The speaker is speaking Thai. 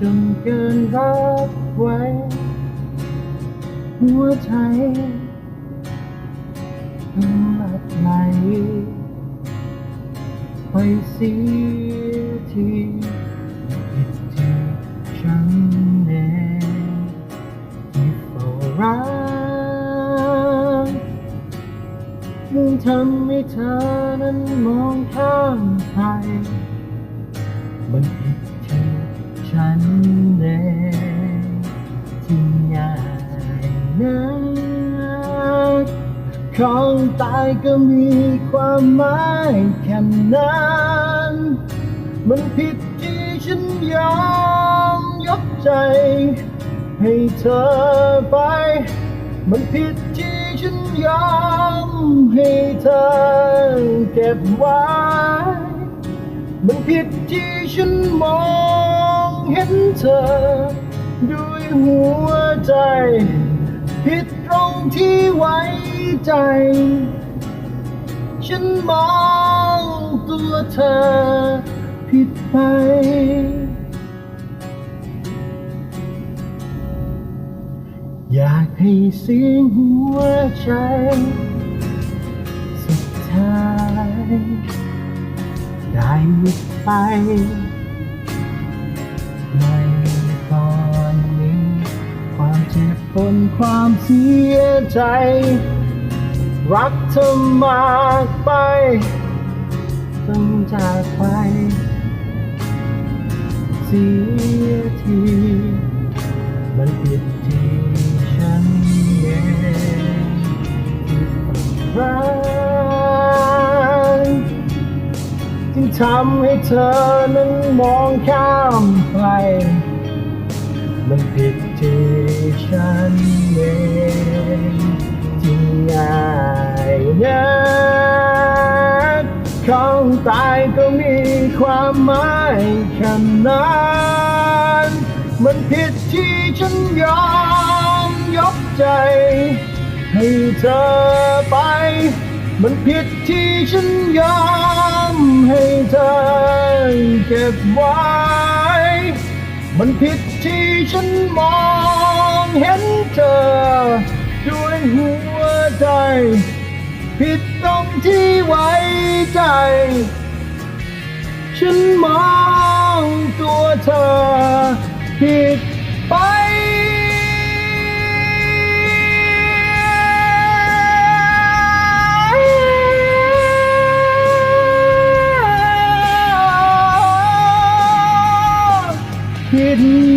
จนเกินรับไว้ หัวใจต้องหลับไหลไปเสียทีผิดที่ฉันเองที่เฝ้ารักมึงทำให้เธอนั้นมองข้ามไปมันผิด ฉันเองที่ง่ายนักของตายก็มีความหมายแค่นั้นมันผิดที่ฉันยอมยกใจ ให้เธอไป มันผิดที่ฉันยอมให้เธอเก็บไว้ มันผิดที่ฉันมอง เห็นเธอ ด้วยหัวใจ ผิดตรงที่ไว้ใจ ฉันมองตัวเธอ ผิดไป อยากให้เสียงหัวใจ สุดท้าย ได้หยุดไป ความเสียใจ รักเธอมากไปต้องจากไป เสียที มันผิดที่ฉันเองที่ต้องรักจึงทำให้เธอนั้นมองข้ามไป มันผิดที่ ของตายก็มีความหมายแค่นั้นมันผิดที่ฉันยอมยกใจ ให้เธอไป มันผิดที่ฉันยอมให้เธอเก็บไว้ มันผิดที่ฉันมองเห็นเธอ ด้วยหัวใจ ผิดตรงที่ไว้ใจ ฉันมองตัวเธอ ผิดไป ผิด